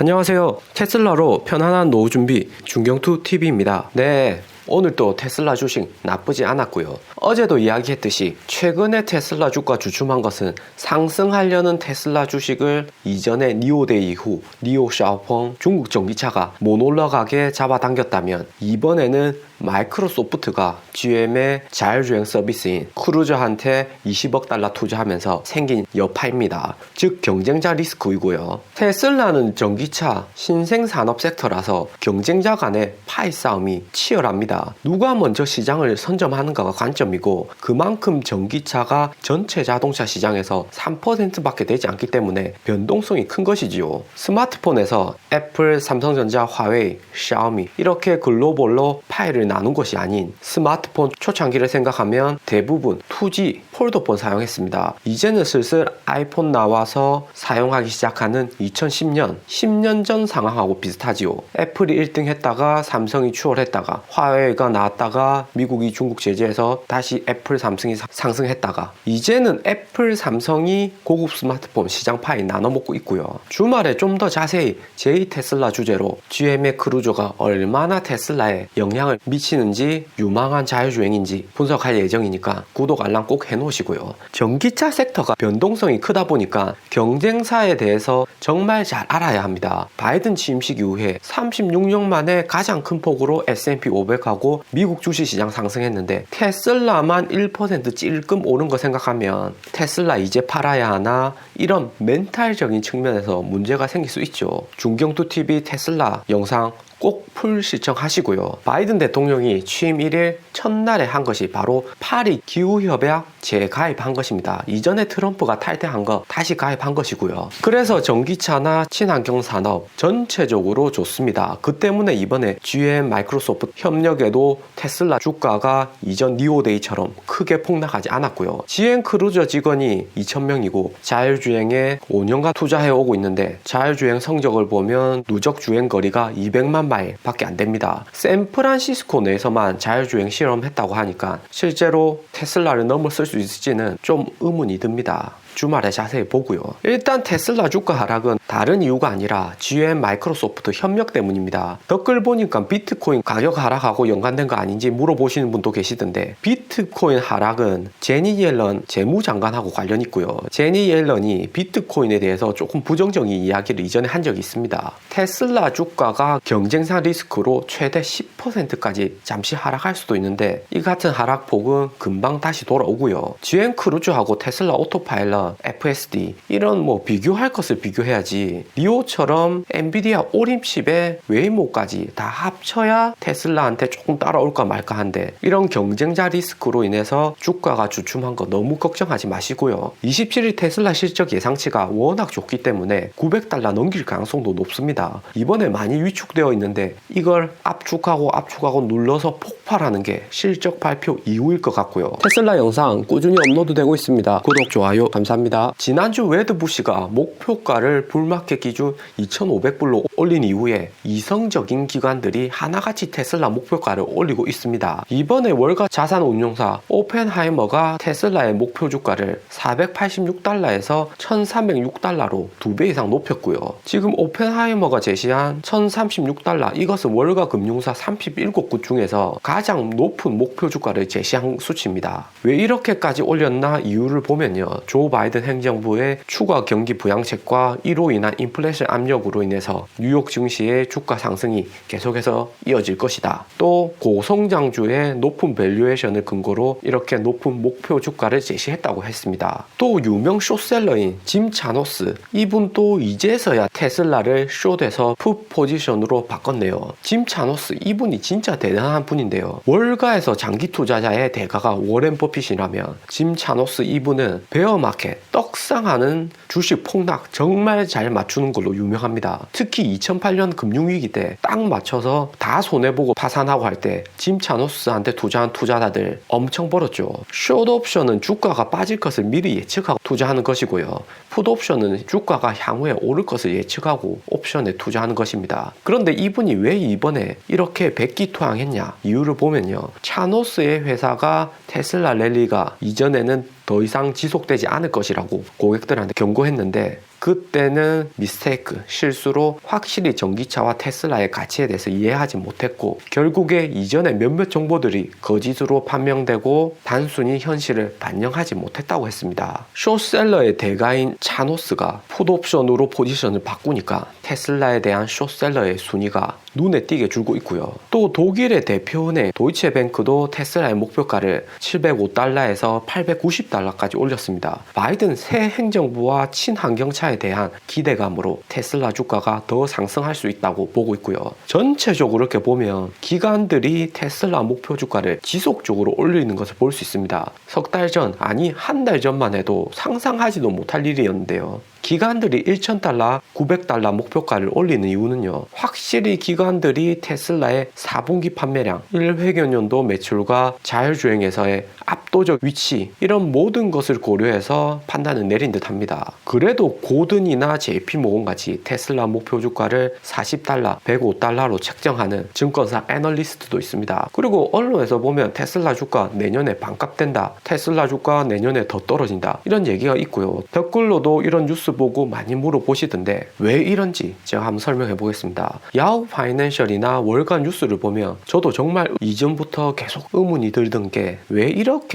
안녕하세요. 테슬라로 편안한 노후 준비 중경투 TV입니다. 네. 오늘도 테슬라 주식 나쁘지 않았고요. 어제도 이야기했듯이 최근에 테슬라 주가 주춤한 것은 상승하려는 테슬라 주식을 이전에 니오데이 이후 니오 샤오펑 중국 전기차가 못 올라가게 잡아당겼다면 이번에는 마이크로소프트가 GM의 자율주행 서비스인 크루저한테 20억 달러 투자하면서 생긴 여파입니다. 즉 경쟁자 리스크이고요. 테슬라는 전기차 신생 산업 섹터라서 경쟁자 간의 파이 싸움이 치열합니다. 누가 먼저 시장을 선점하는가가 관점이고 그만큼 전기차가 전체 자동차 시장에서 3%밖에 되지 않기 때문에 변동성이 큰 것이지요. 스마트폰에서 애플, 삼성전자, 화웨이, 샤오미 이렇게 글로벌로 파일을 나눈 것이 아닌 스마트폰 초창기를 생각하면 대부분 2G 폴더폰 사용했습니다. 이제는 슬슬 아이폰 나와서 사용하기 시작하는 2010년, 10년 전 상황하고 비슷하지요. 애플이 1등 했다가 삼성이 추월했다가 화웨이가 나왔다가 미국이 중국 제재해서 다시 애플, 삼성이 상승했다가 이제는 애플, 삼성이 고급 스마트폰 시장 파이 나눠 먹고 있고요. 주말에 좀 더 자세히 제이 테슬라 주제로 GM의 크루저가 얼마나 테슬라에 영향을 미 치는지 유망한 자율주행인지 분석할 예정이니까 구독 알람 꼭 해놓으시고요. 전기차 섹터가 변동성이 크다 보니까 경쟁사에 대해서 정말 잘 알아야 합니다. 바이든 취임식 이후에 36년 만에 가장 큰 폭으로 S&P 500하고 미국 주식시장 상승했는데 테슬라만 1% 찔끔 오른 거 생각하면 테슬라 이제 팔아야 하나 이런 멘탈적인 측면에서 문제가 생길 수 있죠. 중경투 TV 테슬라 영상 꼭풀 시청하시고요. 바이든 대통령이 취임 1일 첫날에 한 것이 바로 파리 기후협약 재가입한 것입니다. 이전에 트럼프가 탈퇴한 거 다시 가입한 것이고요. 그래서 전기차나 친환경 산업 전체적으로 좋습니다. 그 때문에 이번에 GM 마이크로소프트 협력에도 테슬라 주가가 이전 니오데이처럼 크게 폭락하지 않았고요. GM 크루저 직원이 2,000명이고 자율주행에 5년간 투자해 오고 있는데 자율주행 성적을 보면 누적 주행 거리가 200만 마일 밖에 안 됩니다. 샌프란시스코 내에서만 자율주행 실험했다고 하니까 실제로 테슬라를 넘어설 수 있을지는 좀 의문이 듭니다. 주말에 자세히 보고요. 일단 테슬라 주가 하락은 다른 이유가 아니라 GM 마이크로소프트 협력 때문입니다. 댓글 보니까 비트코인 가격 하락하고 연관된 거 아닌지 물어보시는 분도 계시던데 비트코인 하락은 제니 옐런 재무장관하고 관련 있고요. 제니 옐런이 비트코인에 대해서 조금 부정적인 이야기를 이전에 한 적이 있습니다. 테슬라 주가가 경쟁사 리스크로 최대 10%까지 잠시 하락할 수도 있는데 이 같은 하락폭은 금방 다시 돌아오고요. GM 크루즈하고 테슬라 오토파일럿 FSD 이런 뭐 비교할 것을 비교해야지 리오처럼 엔비디아 오림칩에 웨이모까지 다 합쳐야 테슬라한테 조금 따라올까 말까 한데 이런 경쟁자 리스크로 인해서 주가가 주춤한 거 너무 걱정하지 마시고요. 27일 테슬라 실적 예상치가 워낙 좋기 때문에 900달러 넘길 가능성도 높습니다. 이번에 많이 위축되어 있는데 이걸 압축하고 압축하고 눌러서 폭발하는 게 실적 발표 이후일 것 같고요. 테슬라 영상 꾸준히 업로드되고 있습니다. 구독 좋아요 감사합니다 감사합니다. 지난주 웨드부시가 목표가를 불마켓 기준 2,500불로 올린 이후에 이성적인 기관들이 하나같이 테슬라 목표가를 올리고 있습니다. 이번에 월가 자산 운용사 오펜하이머가 테슬라의 목표 주가를 486달러에서 1,306달러로 두배 이상 높였고요. 지금 오펜하이머가 제시한 1,036달러 이것은 월가 금융사 37곳 중에서 가장 높은 목표 주가를 제시한 수치입니다. 왜 이렇게까지 올렸나 이유를 보면요. 조 바이 든 행정부의 추가 경기 부양책과 이로 인한 인플레이션 압력으로 인해서 뉴욕 증시의 주가 상승이 계속해서 이어질 것이다. 또 고성장주의 높은 밸류에이션을 근거로 이렇게 높은 목표 주가를 제시했다고 했습니다. 또 유명 쇼셀러인 짐 차노스 이분도 이제서야 테슬라를 숏에서 풋 포지션으로 바꿨네요. 짐 차노스 이분이 진짜 대단한 분인데요. 월가에서 장기 투자자의 대가가 워렌 버핏이라면 짐 차노스 이분은 베어마켓 떡상하는 주식 폭락 정말 잘 맞추는 걸로 유명합니다. 특히 2008년 금융위기 때 딱 맞춰서 다 손해보고 파산하고 할 때 짐 차노스한테 투자한 투자자들 엄청 벌었죠. 숏 옵션은 주가가 빠질 것을 미리 예측하고 투자하는 것이고요. 풋 옵션은 주가가 향후에 오를 것을 예측하고 옵션에 투자하는 것입니다. 그런데 이분이 왜 이번에 이렇게 백기투항했냐 이유를 보면요. 차노스의 회사가 테슬라 랠리가 이전에는 더 이상 지속되지 않을 것이라고 고객들한테 경고했는데 그때는 미스테이크, 실수로 확실히 전기차와 테슬라의 가치에 대해서 이해하지 못했고 결국에 이전에 몇몇 정보들이 거짓으로 판명되고 단순히 현실을 반영하지 못했다고 했습니다. 쇼셀러의 대가인 차노스가 풋옵션으로 포지션을 바꾸니까 테슬라에 대한 쇼셀러의 순위가 눈에 띄게 줄고 있고요. 또 독일의 대표은행 도이체뱅크도 테슬라의 목표가를 705달러에서 890달러까지 올렸습니다. 바이든 새 행정부와 친환경차에 대한 기대감으로 테슬라 주가가 더 상승할 수 있다고 보고 있고요. 전체적으로 이렇게 보면 기관들이 테슬라 목표 주가를 지속적으로 올리는 것을 볼 수 있습니다. 석 달 전, 아니 한 달 전만 해도 상상하지도 못할 일이었는데요. 기관들이 1,000달러, 900달러 목표가를 올리는 이유는요. 확실히 기관들이 테슬라의 4분기 판매량, 1회견연도 매출과 자율주행에서의 압 도적 위치 이런 모든 것을 고려해서 판단을 내린 듯합니다. 그래도 고든이나 JP모건 같이 테슬라 목표 주가를 40달러, 105달러로 책정하는 증권사 애널리스트도 있습니다. 그리고 언론에서 보면 테슬라 주가 내년에 반값된다. 테슬라 주가 내년에 더 떨어진다. 이런 얘기가 있고요. 댓글로도 이런 뉴스 보고 많이 물어보시던데 왜 이런지 제가 한번 설명해 보겠습니다. 야후 파이낸셜이나 월간 뉴스를 보면 저도 정말 이전부터 계속 의문이 들던 게 왜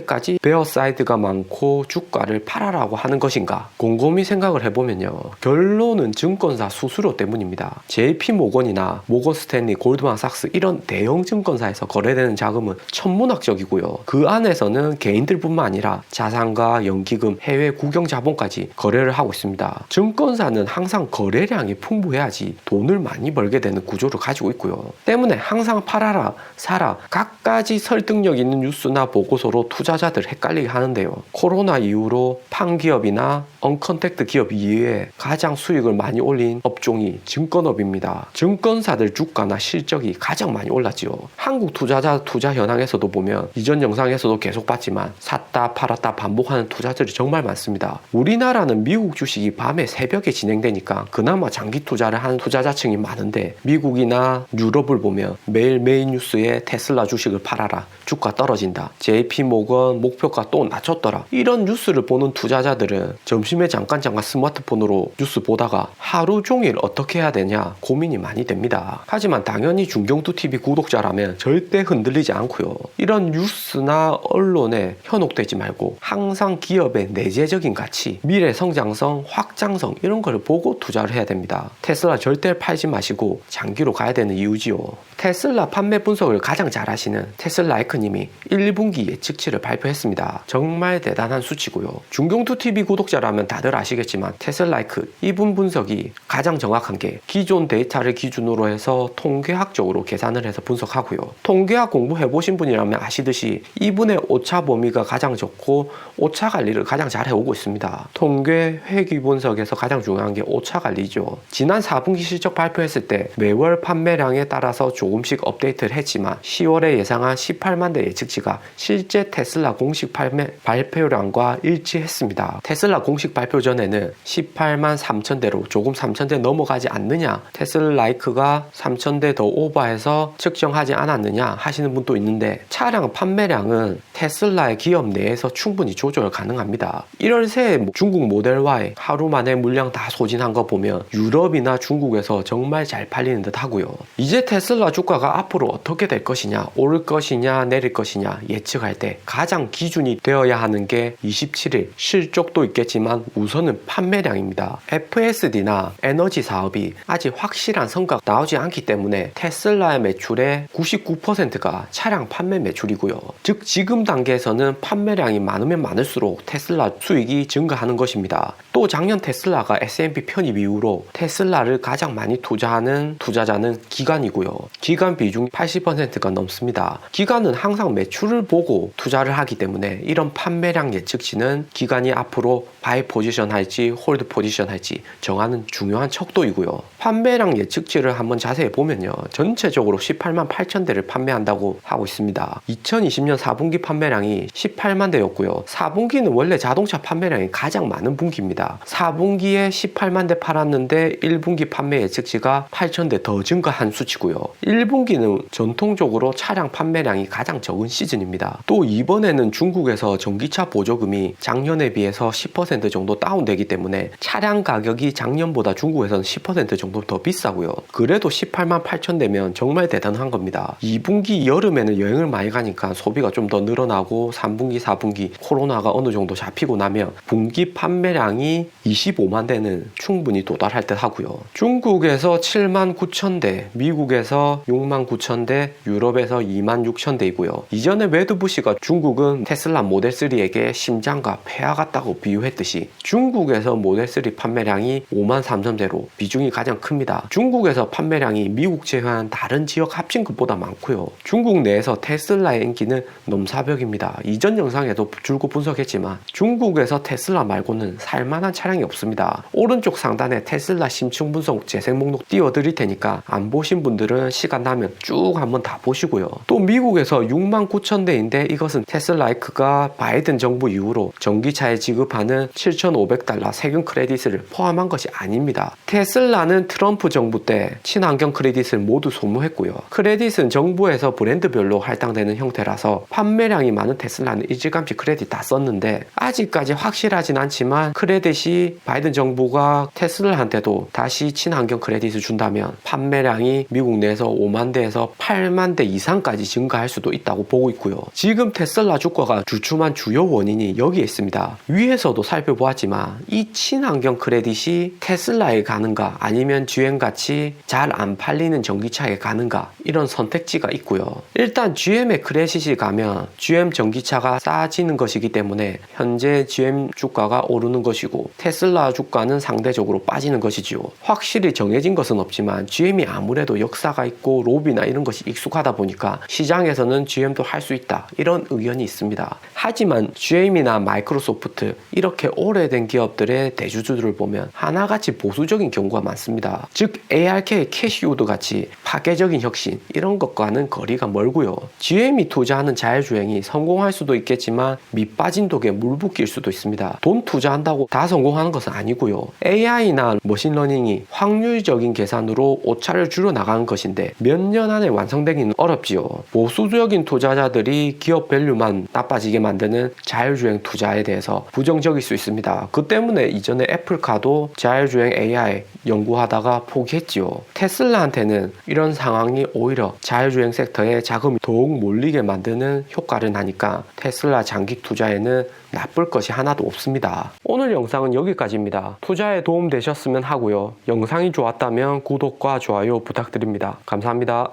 이렇게까지 베어 사이드가 많고 주가를 팔아라고 하는 것인가 곰곰이 생각을 해보면요. 결론은 증권사 수수료 때문입니다. JP 모건이나 모건 스탠리, 골드만 삭스 이런 대형 증권사에서 거래되는 자금은 천문학적이고요. 그 안에서는 개인들뿐만 아니라 자산과 연기금, 해외 국영 자본까지 거래를 하고 있습니다. 증권사는 항상 거래량이 풍부해야지 돈을 많이 벌게 되는 구조를 가지고 있고요. 때문에 항상 팔아라, 사라, 각가지 설득력 있는 뉴스나 보고서로 투자 자들 헷갈리게 하는데요. 코로나 이후로 팡기업이나 언컨택트 기업 이외에 가장 수익을 많이 올린 업종이 증권업입니다. 증권사들 주가나 실적이 가장 많이 올랐지요. 한국 투자자 투자 현황에서도 보면 이전 영상에서도 계속 봤지만 샀다 팔았다 반복하는 투자들이 정말 많습니다. 우리나라는 미국 주식이 밤에 새벽에 진행되니까 그나마 장기 투자를 하는 투자자층이 많은데 미국이나 유럽을 보면 매일 메인 뉴스에 테슬라 주식을 팔아라 주가 떨어진다 JP 모건 목표가 또 낮췄더라 이런 뉴스를 보는 투자자들은 점심에 잠깐 잠깐 스마트폰으로 뉴스 보다가 하루 종일 어떻게 해야 되냐 고민이 많이 됩니다. 하지만 당연히 중경두 TV 구독자라면 절대 흔들리지 않고요. 이런 뉴스나 언론에 현혹되지 말고 항상 기업의 내재적인 가치, 미래 성장성, 확장성 이런 걸 보고 투자를 해야 됩니다. 테슬라 절대 팔지 마시고 장기로 가야 되는 이유지요. 테슬라 판매 분석을 가장 잘하시는 테슬라이크님이 1분기 예측치를 발 표했습니다. 정말 대단한 수치고요. 중경투 TV 구독자라면 다들 아시겠지만 테슬라이크 이분 분석이 가장 정확한 게 기존 데이터를 기준으로 해서 통계학적으로 계산을 해서 분석하고요. 통계학 공부해 보신 분이라면 아시듯이 이분의 오차 범위가 가장 적고 오차 관리를 가장 잘 해오고 있습니다. 통계 회귀 분석에서 가장 중요한 게 오차 관리죠. 지난 4분기 실적 발표했을 때 매월 판매량에 따라서 조금씩 업데이트를 했지만 10월에 예상한 18만 대 예측치가 실제 테슬라 공식 판매 발표량과 일치했습니다. 테슬라 공식 발표 전에는 18만 3천 대로 조금 3천 대 넘어가지 않느냐 테슬라이크가 3천 대 더 오버해서 측정하지 않았느냐 하시는 분도 있는데 차량 판매량은 테슬라의 기업 내에서 충분히 조절 가능합니다. 1월 새 중국 모델 Y 하루 만에 물량 다 소진한 거 보면 유럽이나 중국에서 정말 잘 팔리는 듯 하고요. 이제 테슬라 주가가 앞으로 어떻게 될 것이냐, 오를 것이냐, 내릴 것이냐 예측할 때 가장 기준이 되어야 하는 게 27일 실적도 있겠지만 우선은 판매량입니다. FSD나 에너지 사업이 아직 확실한 성과가 나오지 않기 때문에 테슬라의 매출의 99%가 차량 판매 매출이고요. 즉 지금 단계에서는 판매량이 많으면 많을수록 테슬라 수익이 증가하는 것입니다. 또 작년 테슬라가 S&P 편입 이후로 테슬라를 가장 많이 투자하는 투자자는 기관이고요. 기관 비중 80%가 넘습니다. 기관은 항상 매출을 보고 투자를 하기 때문에 이런 판매량 예측치는 기관이 앞으로 바이 포지션 할지 홀드 포지션 할지 정하는 중요한 척도이고요. 판매량 예측치를 한번 자세히 보면요. 전체적으로 18만 8천 대를 판매한다고 하고 있습니다. 2020년 4분기 판매량이 18만 대였고요. 4분기는 원래 자동차 판매량이 가장 많은 분기입니다. 4분기에 18만 대 팔았는데 1분기 판매 예측치가 8천 대 더 증가한 수치고요. 1분기는 전통적으로 차량 판매량이 가장 적은 시즌입니다. 또 이번 이번에는 중국에서 전기차 보조금이 작년에 비해서 10% 정도 다운되기 때문에 차량 가격이 작년보다 중국에서는 10% 정도 더 비싸고요. 그래도 18만 8천 되면 정말 대단한 겁니다. 2분기 여름에는 여행을 많이 가니까 소비가 좀 더 늘어나고 3분기, 4분기 코로나가 어느 정도 잡히고 나면 분기 판매량이 25만 대는 충분히 도달할 듯 하고요. 중국에서 7만 9천 대, 미국에서 6만 9천 대, 유럽에서 2만 6천 대이고요. 이전에 웨드부시가 중국 은 테슬라 모델 3에게 심장과 폐하 같다고 비유했듯이 중국에서 모델 3 판매량이 5만 3천 대로 비중이 가장 큽니다. 중국에서 판매량이 미국 제외한 다른 지역 합친 것보다 많고요. 중국 내에서 테슬라의 인기는 넘사벽입니다. 이전 영상에도 줄곧 분석했지만 중국에서 테슬라 말고는 살만한 차량이 없습니다. 오른쪽 상단에 테슬라 심층 분석 재생 목록 띄워드릴 테니까 안 보신 분들은 시간 나면 쭉 한번 다 보시고요. 또 미국에서 6만 9천 대인데 이것은 테슬라 이크가 바이든 정부 이후로 전기차에 지급하는 7,500달러 세금 크레딧을 포함한 것이 아닙니다. 테슬라는 트럼프 정부 때 친환경 크레딧을 모두 소모했고요. 크레딧은 정부에서 브랜드별로 할당되는 형태라서 판매량이 많은 테슬라는 일찌감치 크레딧 다 썼는데 아직까지 확실하진 않지만 크레딧이 바이든 정부가 테슬라한테도 다시 친환경 크레딧을 준다면 판매량이 미국 내에서 5만 대에서 8만 대 이상까지 증가할 수도 있다고 보고 있고요. 지금 테슬라 주가가 주춤한 주요 원인이 여기에 있습니다. 위에서도 살펴보았지만 이 친환경 크레딧이 테슬라에 가는가 아니면 GM같이 잘 안 팔리는 전기차에 가는가 이런 선택지가 있고요. 일단 GM의 크레딧이 가면 GM 전기차가 싸지는 것이기 때문에 현재 GM 주가가 오르는 것이고 테슬라 주가는 상대적으로 빠지는 것이지요. 확실히 정해진 것은 없지만 GM이 아무래도 역사가 있고 로비나 이런 것이 익숙하다 보니까 시장에서는 GM도 할 수 있다 이런 의견이 있습니다. 하지만 GM이나 마이크로소프트 이렇게 오래된 기업들의 대주주들을 보면 하나같이 보수적인 경우가 많습니다. 즉 ARK, 캐시우드 같이 파괴적인 혁신 이런 것과는 거리가 멀고요. GM이 투자하는 자율주행이 성공할 수도 있겠지만 밑빠진 독에 물 붓길 수도 있습니다. 돈 투자한다고 다 성공하는 것은 아니고요. AI나 머신러닝이 확률적인 계산으로 오차를 줄여 나가는 것인데 몇 년 안에 완성되기는 어렵지요. 보수적인 투자자들이 기업 밸류만 나빠지게 만드는 자율주행 투자에 대해서 부정적일 수 있습니다. 그 때문에 이전에 애플카도 자율주행 AI 연구하다가 포기했지요. 테슬라한테는 이런 상황이 오히려 자율주행 섹터에 자금이 더욱 몰리게 만드는 효과를 나니까 테슬라 장기 투자에는 나쁠 것이 하나도 없습니다. 오늘 영상은 여기까지입니다. 투자에 도움 되셨으면 하고요. 영상이 좋았다면 구독과 좋아요 부탁드립니다. 감사합니다.